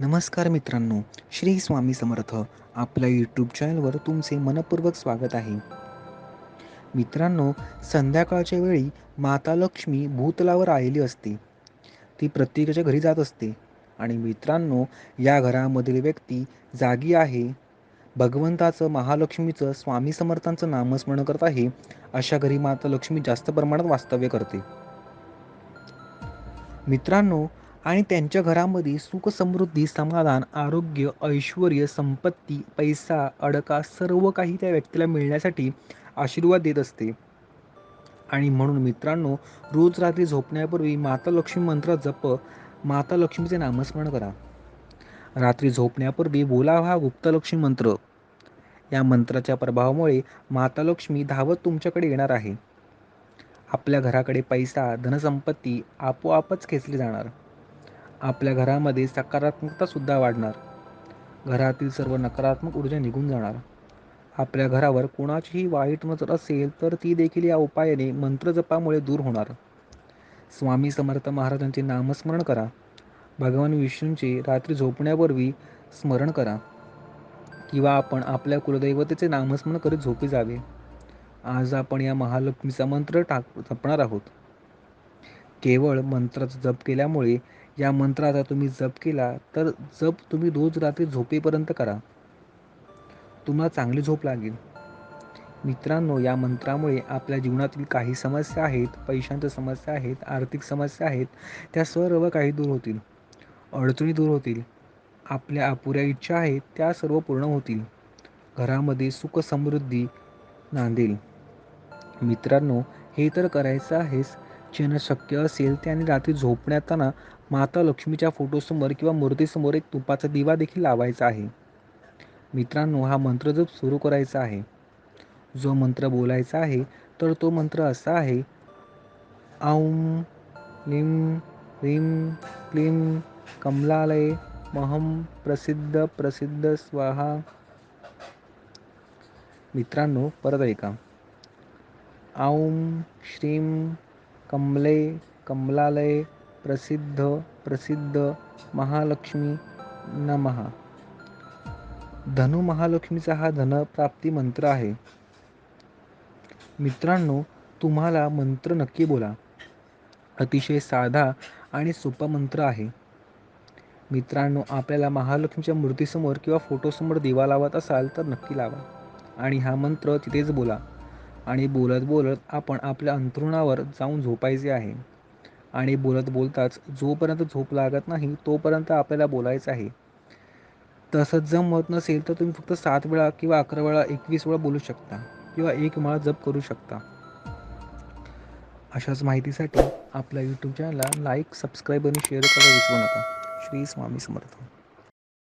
नमस्कार मित्रांनो श्री स्वामी समर्थ आपल्या यूट्यूब चॅनलवर तुमचे मनपूर्वक स्वागत आहे. मित्रांनो संध्याकाळच्या वेळी माता लक्ष्मी भूतलावर आलेली असते. ती प्रत्येकाच्या घरी जात असते. आणि मित्रांनो या घरामधील व्यक्ती जागी आहे. भगवंताचं महालक्ष्मीचं स्वामी समर्थांचं नामस्मरण करत आहे अशा घरी माता लक्ष्मी जास्त प्रमाणात वास्तव्य करते. मित्रांनो आणि त्यांच्या घरामध्ये सुख समृद्धी समाधान आरोग्य ऐश्वर संपत्ती पैसा अडका सर्व काही त्या व्यक्तीला मिळण्यासाठी आशीर्वाद देत असते. आणि म्हणून मित्रांनो रोज रात्री झोपण्यापूर्वी माता लक्ष्मी मंत्र जप माता लक्ष्मीचे नामस्मरण करा. रात्री झोपण्यापूर्वी बोला हा गुप्तलक्ष्मी मंत्र. या मंत्राच्या प्रभावामुळे माता लक्ष्मी धावत तुमच्याकडे येणार आहे. आपल्या घराकडे पैसा धनसंपत्ती आपोआपच खेचली जाणार. आपल्या घरामध्ये सकारात्मकतासुद्धा वाढणार. घरातील सर्व नकारात्मक ऊर्जा निघून जाणार. आपल्या घरावर कोणाचीही वाईट नजर असेल तर ती देखील या उपायाने मंत्रजपामुळे दूर होणार. स्वामी समर्थ महाराजांचे नामस्मरण करा. भगवान विष्णूंचे रात्री झोपण्यापूर्वी स्मरण करा. किंवा आपण आपल्या कुलदैवतेचे नामस्मरण करीत झोपी जावे. आज आपण या महालक्ष्मीचा मंत्र टाक जपणार आहोत. केवळ मंत्राचा जप केल्यामुळे या मंत्राचा तुम्ही जप केला तर जप तुम्ही रोज रात्री झोपेपर्यंत करा. तुम्हाला चांगली झोप लागेल. मित्रांनो या मंत्रामुळे आपल्या जीवनातील काही समस्या आहेत पैशांच्या समस्या आहेत आर्थिक समस्या आहेत त्या सर्व काही दूर होतील. अडचणी दूर होतील. आपल्या अपुऱ्या इच्छा आहेत त्या सर्व पूर्ण होतील. घरामध्ये सुख समृद्धी नांदेल. मित्रांनो हे तर करायचं आहेच. ज्यांना शक्य असेल त्याने रात्री झोपण्याताना माता लक्ष्मीच्या फोटोसमोर किंवा मूर्तीसमोर एक तुपाचा दिवा देखील लावायचा आहे. मित्रांनो हा मंत्र जप सुरू करायचा आहे. जो मंत्र बोलायचा आहे तर तो मंत्र असा आहे. औम लिम ह्रीम क्लीम कमलालय महम प्रसिद्ध प्रसिद्ध स्वाहा. मित्रांनो परत ऐका. औम श्रीम कमले कमलालय प्रसिद्ध प्रसिद्ध महालक्ष्मी नमहा धनु महालक्ष्मीचा हा धनप्राप्ती मंत्र आहे. मित्रांनो तुम्हाला मंत्र नक्की बोला. अतिशय साधा आणि सोपा मंत्र आहे. मित्रांनो आपल्याला महालक्ष्मीच्या मूर्तीसमोर किंवा फोटोसमोर दिवा लावत असाल तर नक्की लावा. आणि हा मंत्र तिथेच बोला. आणि बोलत बोलत आपण आपल्या अंथरुणावर जाऊन झोपायचे आहे. आणि बोलत बोलताच जोपर्यंत झोप लागत नाही तोपर्यंत आपल्याला बोलायचं आहे. तसंच जमत नसेल तर तुम्ही फक्त सात वेळा किंवा अकरा वेळा एकवीस वेळा बोलू शकता किंवा एक माळा जप करू शकता. अशाच माहितीसाठी आपल्या यूट्यूब चॅनलला लाईक सबस्क्राईब आणि शेअर करायला विसरू नका. श्री स्वामी समर्थ.